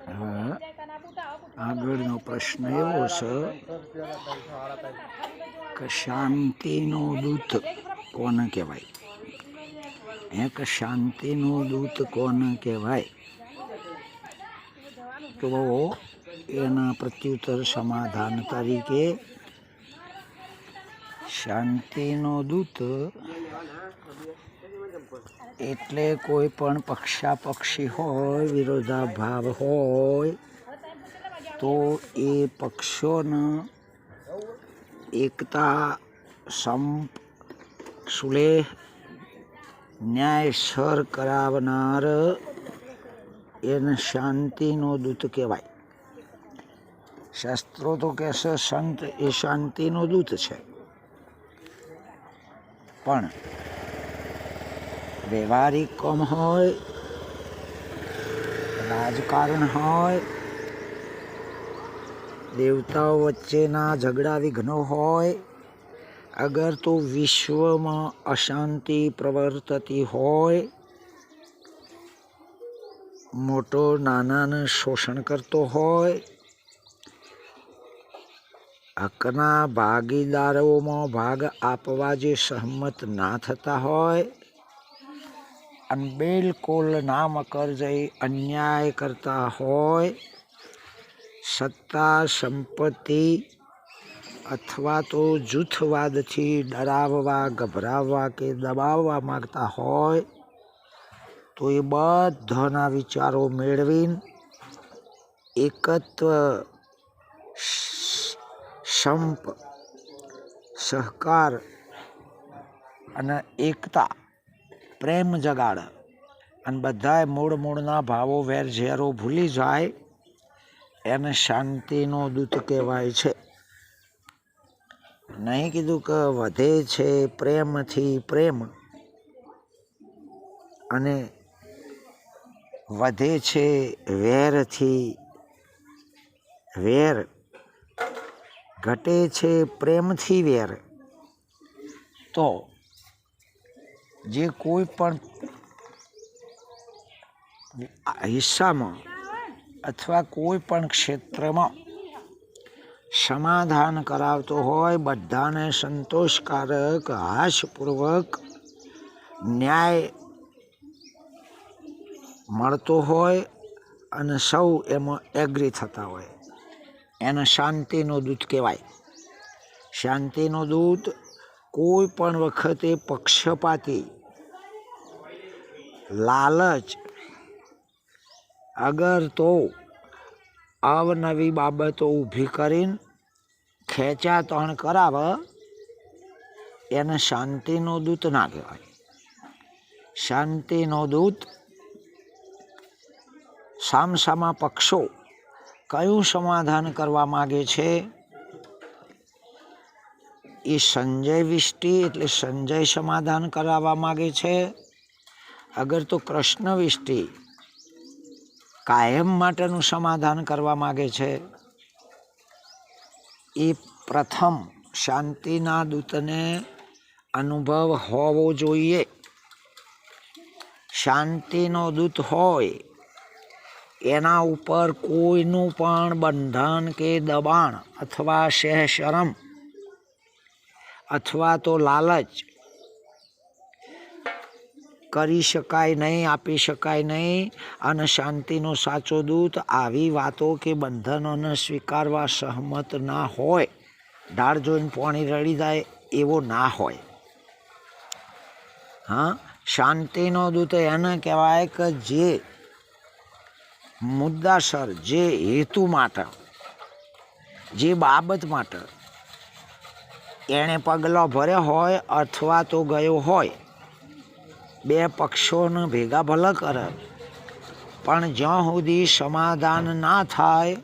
હા. આગળનો પ્રશ્ન એવો છે કે શાંતિનો દૂત કોને કહેવાય? હે કે શાંતિનો દૂત કોને કહેવાય? તો એના પ્રત્યુત્તર સમાધાન તરીકે શાંતિનો દૂત એટલે કોઈ પણ પક્ષાપક્ષી હોય, વિરોધાભાવ હોય, તો એ પક્ષોને એકતા સંપ સુલેહ, ન્યાયસર કરાવનાર એને શાંતિનો દૂત કહેવાય. શાસ્ત્રો તો કહેશે, સંત એ શાંતિનો દૂત છે. પણ વ્યવહારિક કામ હોય રાજકારણ હોય દેવતાઓ વચ્ચેના ઝઘડા વિઘ્નો હોય અગર તો વિશ્વમાં અશાંતિ પ્રવર્તતી હોય મોટો નાનાને શોષણ કરતો હોય હકના ભાગીદારોમાં ભાગ આપવા જે સહમત ના થતા હોય અને બિલકુલ નામ જઈ અન્યાય કરતા હોય, સત્તા, સંપત્તિ અથવા તો જૂથવાદથી ડરાવવા, ગભરાવવા કે દબાવવા માગતા હોય, તો એ બધાના વિચારો મેળવીને એકત્વ સંપ, સહકાર અને એકતા પ્રેમ જગાડ. અને બધાએ મૂળ મૂળના ભાવો વેર ઝેરો ભૂલી જાય, એને શાંતિનો દૂત કહેવાય છે. નહીં કીધું કે વધે છે પ્રેમથી પ્રેમ, અને વધે છે વેરથી વેર, ઘટે છે પ્રેમથી વેર. તો જે કોઈ પણ હિસ્સામાં અથવા કોઈ પણ ક્ષેત્રમાં સમાધાન કરાવતો હોય, બધાને સંતોષકારક હાસ્યપૂર્વક ન્યાય મળતો હોય અને સૌ એમાં એગ્રી થતા હોય. એને શાંતિનો દૂત કહેવાય. શાંતિનો દૂત કોઈ પણ વખતે પક્ષપાતી, લાલચ, અગર તો અવનવી બાબતો ઊભી કરીને ખેંચાતણ કરાવે, એને શાંતિનો દૂત ના કહેવાય. શાંતિનો દૂત સામસામા પક્ષો કયું સમાધાન કરવા માગે છે? એ સંજય વિષ્ટિ એટલે સંજય સમાધાન કરાવવા માગે છે. અગર તો કૃષ્ણ વિષ્ટિ કાયમ માટેનું સમાધાન કરવા માગે છે. એ પ્રથમ શાંતિના દૂતને અનુભવ હોવો જોઈએ. શાંતિનો દૂત હોય, એના ઉપર કોઈનું પણ બંધન કે દબાણ અથવા શહેશરમ શરમ અથવા તો લાલચ કરી શકાય નહીં, આપી શકાય નહીં અને શાંતિનો સાચો દૂત આવી વાતો કે બંધનોને સ્વીકારવા સહમત ના હોય. ઢાળ જોઈને પાણી રડી જાય એવો ના હોય. હા, શાંતિનો દૂત એને કહેવાય કે જે મુદ્દાસર, જે હેતુ માટે, જે બાબત માટે એણે પગલો ભર્યો હોય અથવા તો ગયો હોય. બે પક્ષોને ભેગા ભલે કરે. પણ જ્યાં સુધી સમાધાન ના થાય,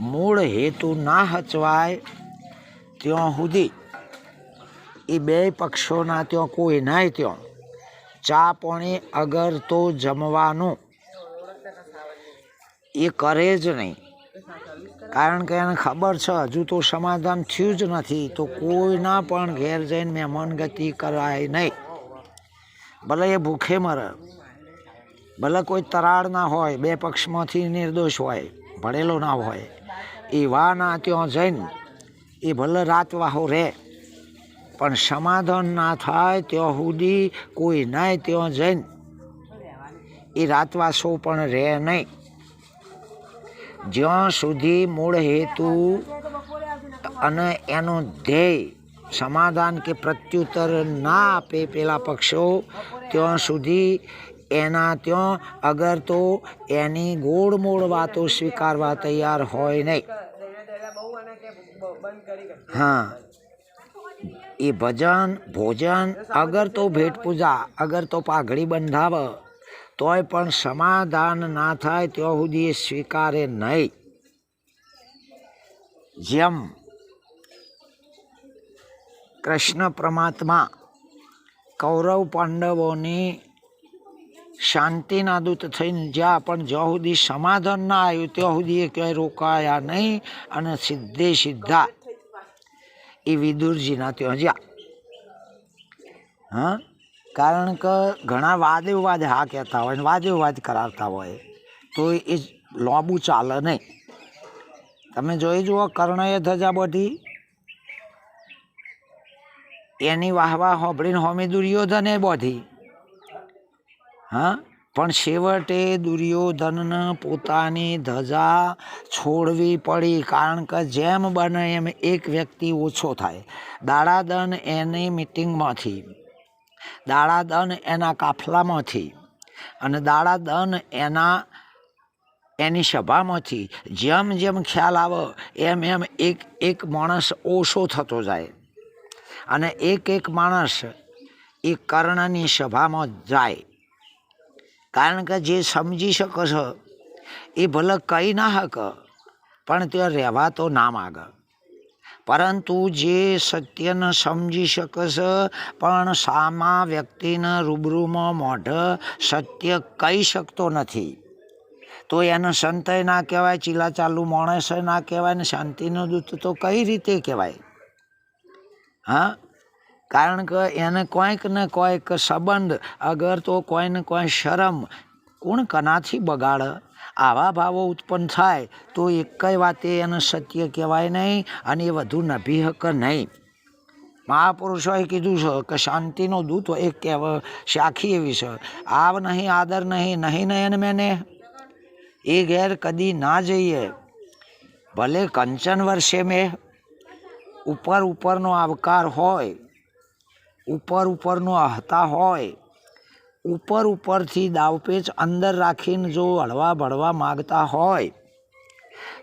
મૂળ હેતુ ના હચવાય, ત્યાં સુધી એ બે પક્ષોના ત્યાં કોઈ નાય ત્યાં. ચા પાણી અગર તો જમવાનું. એ કરે જ નહીં. કારણ કે એને ખબર છે, હજુ તો સમાધાન થયું જ નથી, તો કોઈના પણ ઘેર જઈને મનગતિ કરાય નહીં. ભલે એ ભૂખે મરે, ભલે કોઈ તરાડ ના હોય, બે પક્ષમાંથી નિર્દોષ હોય, ભણેલો ના હોય એવા ના ત્યાં જઈને, એ ભલે રાતવાહો રહે, પણ સમાધાન ના થાય ત્યાં સુધી કોઈ નાય ત્યાં જઈને, એ રાતવાસો પણ રહે નહીં. જ્યાં સુધી મૂળ હેતુ અને એનો ધ્યેય સમાધાન કે પ્રત્યુત્તર ના આપે પેલા પક્ષો, ત્યાં સુધી એના ત્યાં અગર તો એની ગોળ મોળ વાતો સ્વીકારવા તૈયાર હોય નહીં. હા. એ ભજન, ભોજન, અગર તો ભેટ પૂજા અગર તો પાઘડી બંધાવ તોય પણ સમાધાન ના થાય ત્યાં સુધી સ્વીકારે નહીં. જેમ કૃષ્ણ પરમાત્મા કૌરવ પાંડવોની શાંતિના દૂત થઈને જ્યાં પણ જ્યાં સુધી સમાધાન ના આવ્યું, ત્યાં સુધી એ ક્યાંય રોકાયા નહીં અને સીધે સીધા એ વિદુરજીના ત્યાં જ્યાં. હા? કારણ કે ઘણા વાદ વિવાદ હા કહેતા હોય ને વાદ વિવાદ કરાવતા હોય, તો એ લોબુ ચાલે નહીં. તમે જોઈ જુઓ, કર્ણએ ધજા બધી. એની વાહવા હોભળીને હોમી દુર્યોધને બોધી. હા, પણ છેવટે દુર્યોધનને પોતાની ધજા છોડવી પડી, કારણ કે જેમ બને એમ એક વ્યક્તિ ઓછો થાય. દાડાદન એની મિટિંગમાંથી દાડાદન એના કાફલામાંથી અને દાડાદન એના એની સભામાંથી જેમ જેમ ખ્યાલ આવે, એમ એમ એક એક માણસ ઓછો થતો જાય. અને એક એક માણસ એ કર્ણની સભામાં જાય. કારણ કે જે સમજી શકે છે, એ ભલે કહી ના હક પણ ત્યાં રહેવા તો ના માગે. પરંતુ જે સત્યને સમજી શકશે પણ સામા વ્યક્તિને રૂબરૂમાં મોઢ સત્ય કહી શકતો નથી. તો એને સંતય ના કહેવાય ચીલા ચાલુ માણસ ના કહેવાય ને શાંતિનો દૂત તો કઈ રીતે કહેવાય? હા? કારણ કે એને કોઈક ને કોઈક સંબંધ, અગર તો કોઈને કોઈ શરમ, કોણ કનાથી બગાડે? આવા ભાવો ઉત્પન્ન થાય તો એકય વાતે એને સત્ય કહેવાય નહીં અને એ વધુ નભી હક નહીં. મહાપુરુષોએ કીધું છે કે શાંતિનો દૂત એક કહેવ, શાખી એવી છે. આવ નહીં, આદર નહીં નહીં નયન મેને. એ ઘેર કદી ના જઈએ. ભલે કંચન વર્ષે મેં. ઉપર ઉપરનો આવકાર હોય. ઉપર ઉપરનો અહતા હોય. ઉપર ઉપરથી દાવપેચ અંદર રાખીને જો હળવા ભળવા માગતા હોય,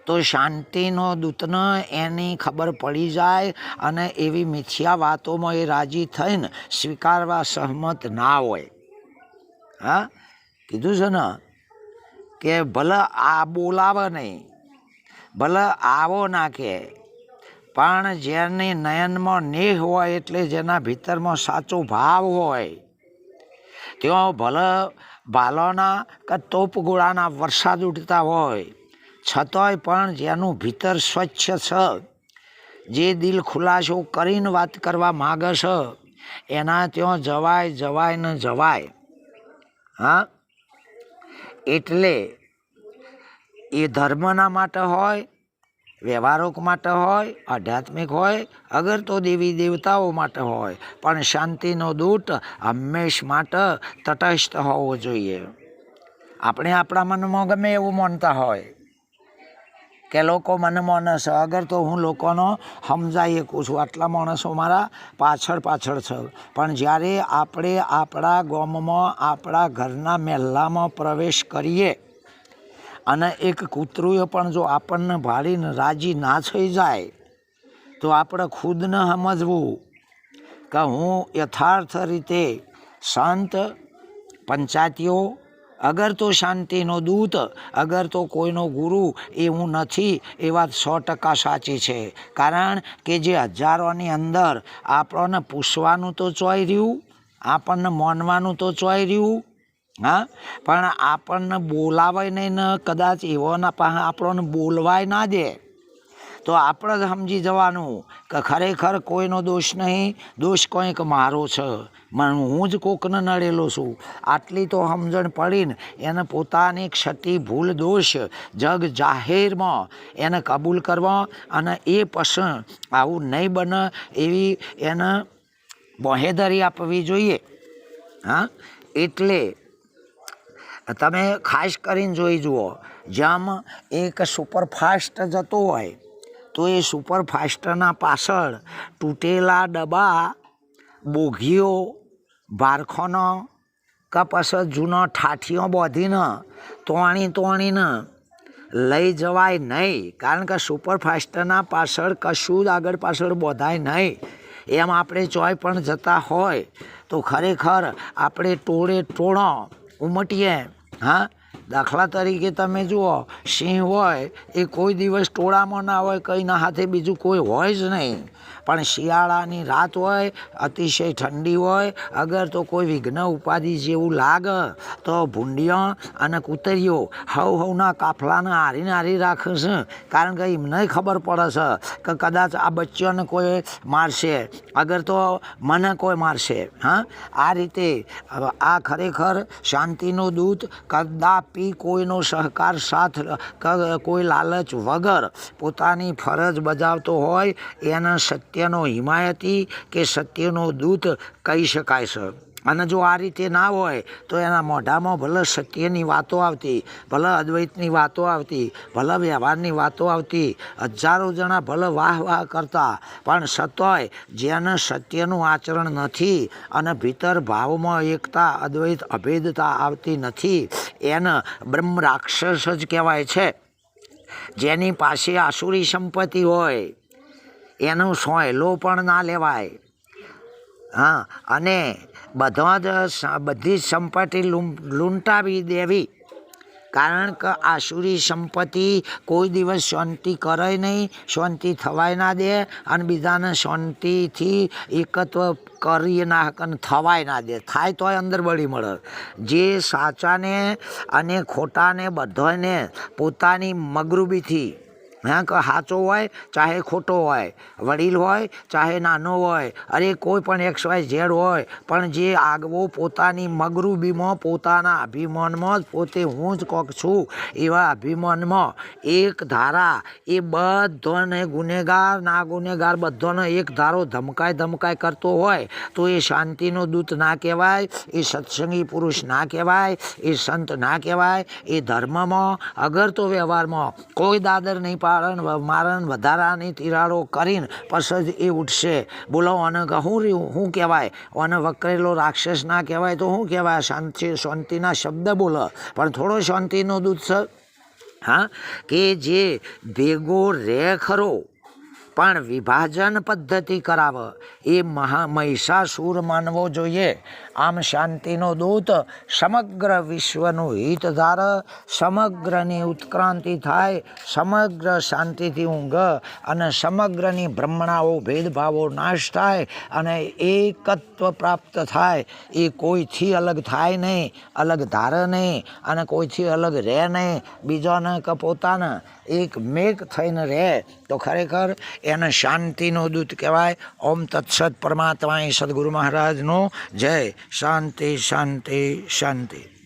તો શાંતિનો દૂતને એની ખબર પડી જાય અને એવી મિથ્યા વાતોમાં એ રાજી થઈને સ્વીકારવા સહમત ના હોય. હા? કીધું છે ને કે ભલે આ બોલાવે નહીં, ભલે આવો ના કે પણ જેની નયનમાં નેહ હોય એટલે જેના ભીતરમાં સાચો ભાવ હોય ત્યાં ભલે ભાલોના કે તોપગોળાના વરસાદ ઉડતા હોય, છતાંય પણ જેનું ભીતર સ્વચ્છ છે, જે દિલ ખુલાસો કરીને વાત કરવા માગે છે, એના ત્યાં જવાય જવાય ને જવાય. હા? એટલે એ ધર્મના માટે હોય વ્યવહારોક માટે હોય, આધ્યાત્મિક હોય, અગર તો દેવી દેવતાઓ માટે હોય. પણ શાંતિનો દૂત હંમેશ માટે તટસ્થ હોવો જોઈએ. આપણે આપણા મનમાં ગમે એવું માનતા હોય કે લોકો મને માને છે. અગર તો હું લોકોનો સમજાવી શકું છું. આટલા માણસો મારા પાછળ પાછળ છે. પણ જ્યારે આપણે આપણા ગામમાં, આપણા ઘરના મહેલામાં પ્રવેશ કરીએ અને એક કૂતરુંએ પણ જો આપણને ભાળીને રાજી ના થઈ જાય, તો આપણે ખુદને સમજવું. કે હું યથાર્થ રીતે શાંત પંચાયતીઓ અગર તો શાંતિનો દૂત, અગર તો કોઈનો ગુરુ, એ હું નથી, એ વાત સો ટકા સાચી છે. કારણ કે જે હજારોની અંદર આપણને પૂછવાનું તો ચોઈ રહ્યું, આપણને માનવાનું તો ચોઈ રહ્યું હા? પણ આપણને બોલાવાય નહીં ને કદાચ એવોના પાસે આપણને બોલવાય ના દે. તો આપણે જ સમજી જવાનું કે ખરેખર કોઈનો દોષ નહીં, દોષ કંઈક મારો છે. મને હું જ કોકને નડેલો છું. આટલી તો સમજણ પડીને એને પોતાની ક્ષતિ ભૂલ દોષ જગ જાહેરમાં એને કબૂલ કરવા અને એ પસંદ આવું નહીં બને એવી એને બોહેદારી આપવી જોઈએ. હા? એટલે તમે ખાસ કરીને જોઈ જુઓ, જેમ એક સુપરફાસ્ટ જતો હોય, તો એ સુપરફાસ્ટના પાછળ તૂટેલા ડબ્બા, બોગીઓ, બારખોનો, કે પછી જૂનો ઠાઠીઓ બાંધીને તોણી તોણીને લઈ જવાય નહીં, કારણ કે સુપરફાસ્ટના પાછળ કશું જ આગળ પાછળ બોધાય નહીં. એમ આપણે ચોય પણ જતા હોય, તો ખરેખર આપણે ટોળે ટોળો ઉમટીએ હા દાખલા તરીકે તમે જુઓ, સિંહ હોય એ કોઈ દિવસ ટોળામાં ના હોય, કંઈના હાથે બીજું કોઈ હોય જ નહીં. પણ શિયાળાની રાત હોય, અતિશય ઠંડી હોય, અગર તો કોઈ વિઘ્ન ઉપાધિ જેવું લાગે, તો ભૂંડિયા અને કૂતરીઓ હવ હવના કાફલાને હારીને હારી રાખે છે. કારણ કે એમને ખબર પડે છે કે કદાચ આ બચ્ચોને કોઈ મારશે. અગર તો મને કોઈ મારશે. હા? આ રીતે, આ ખરેખર શાંતિનો દૂત કદાપી કોઈનો સહકાર સાથ કોઈ લાલચ વગર પોતાની ફરજ બજાવતો હોય, એને સત્યનો હિમાયતી કે સત્યનો દૂત કહી શકાય છે અને જો આ રીતે ના હોય, તો એના મોઢામાં ભલે સત્યની વાતો આવતી, ભલે અદ્વૈતની વાતો આવતી, ભલે વ્યવહારની વાતો આવતી, હજારો જણા ભલે વાહ વાહ કરતા, પણ સતોય જેને સત્યનું આચરણ નથી અને ભીતર ભાવમાં એકતા, અદ્વૈત અભેદતા આવતી નથી, એને બ્રહ્મ રાક્ષસ જ કહેવાય છે. જેની પાસે આસુરી સંપત્તિ હોય, એનું સોયલો પણ ના લેવાય. હા, અને બધા જ બધી જ સંપત્તિ લૂંટાવી દેવી. કારણ કે આસુરી સંપત્તિ કોઈ દિવસ શાંતિ કરે નહીં, શાંતિ થવાય ના દે અને બીજાને શાંતિથી એકત્વ કરી ના અને થવાય ના દે. થાય તોય અંદર બળી મળે. જે સાચાને અને ખોટાને બધાને પોતાની મગરૂબીથી હા, કે સાચો હોય, ચાહે ખોટો હોય, વડીલ હોય, ચાહે નાનો હોય, અરે કોઈ પણ એક્સ વાય ઝેડ હોય, પણ જે આગવો પોતાની મગરૂબીમાં, પોતાના અભિમાનમાં જ પોતે હું જ કોક છું, એવા અભિમાનમાં એક ધારા એ બધોને ગુનેગાર, ના ગુનેગાર, બધોને એક ધારો ધમકાય ધમકાય કરતો હોય, તો એ શાંતિનો દૂત ના કહેવાય, એ સત્સંગી પુરુષ ના કહેવાય, એ સંત ના કહેવાય, એ ધર્મમાં, અગર તો વ્યવહારમાં કોઈ દાદર નહીં પાડન મારણ વધારાની તિરાડો કરીને પછી એ ઉઠશે. બોલો અને હું રહ્યું શું કહેવાય? અને વકરેલો રાક્ષસ ના કહેવાય તો શું કહેવાય? શાંતિ, શાંતિના શબ્દ બોલો. પણ થોડો શાંતિનો દૂત છે હા? કે જે ભેગો રે ખરો, પણ વિભાજન પદ્ધતિ કરાવે. એ મહા મહિષાસુર માનવો જોઈએ. આમ શાંતિનો દૂત સમગ્ર વિશ્વનું હિત ધાર, સમગ્રની ઉત્ક્રાંતિ થાય, સમગ્ર શાંતિથી ઊંઘ અને સમગ્રની ભ્રમણાઓ ભેદભાવો નાશ થાય અને એકત્વ પ્રાપ્ત થાય. એ કોઈથી અલગ થાય નહીં, અલગ ધારે નહીં અને કોઈથી અલગ રહે નહીં, બીજાને કે પોતાના. એક મેઘ થઈને રહે તો ખરેખર એને શાંતિનો દૂત કહેવાય. ઓમ તત્સદ પરમાત્મા સદગુરુ મહારાજનો જય. શાંતિ શાંતિ શાંતિ.